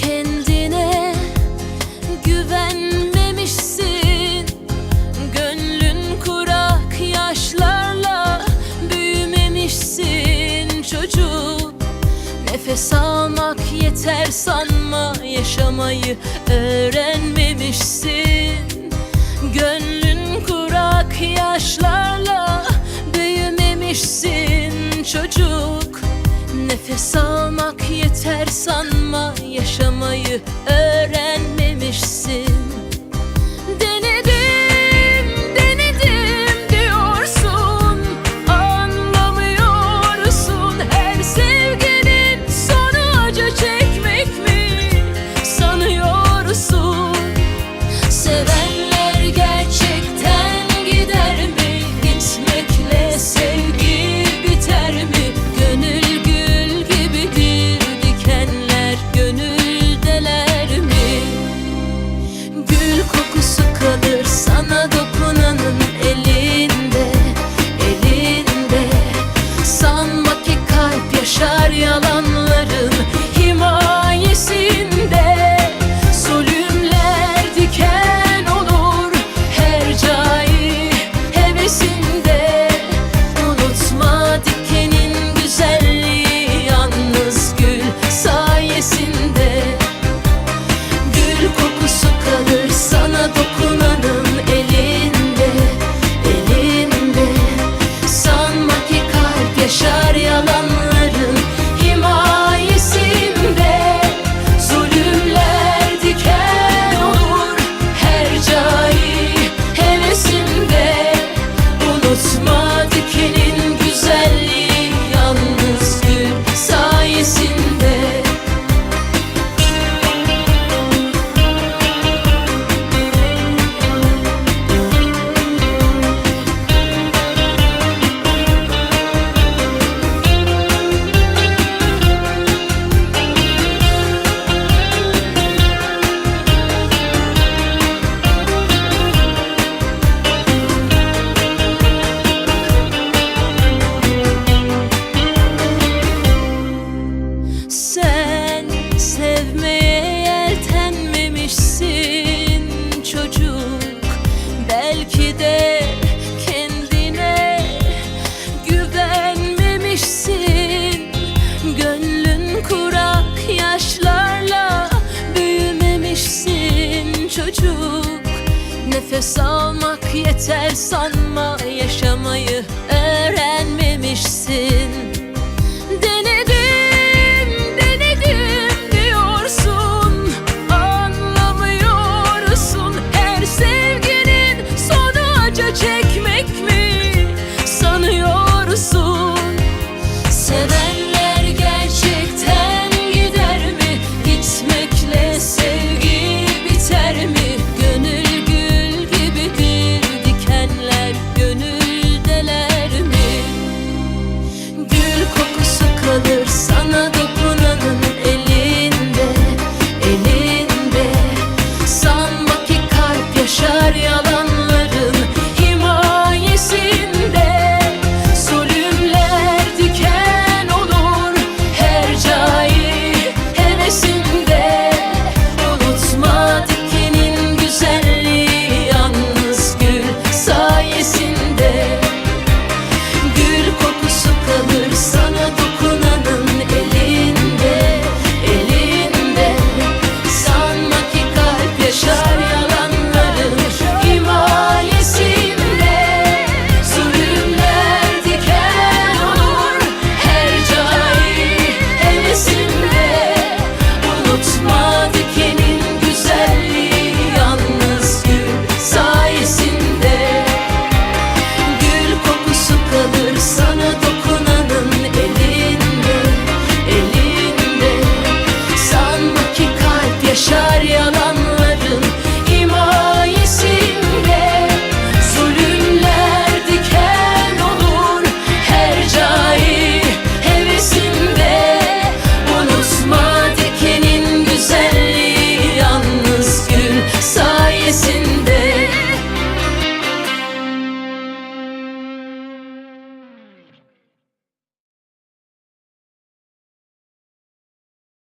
kendine güvenmemişsin. Gönlün kurak yaşlarla büyümemişsin. Çocuk Nefes almak yeter sanma. Yaşamayı öğrenmemişsin. Gönlün kurak yaşlarla büyümemişsin. Çocuk Nefes almak yeter sanma yaşamayı öğren. yaşar yalan Nefes almak yeter sanma Yaşamayı öğrenmemişsin.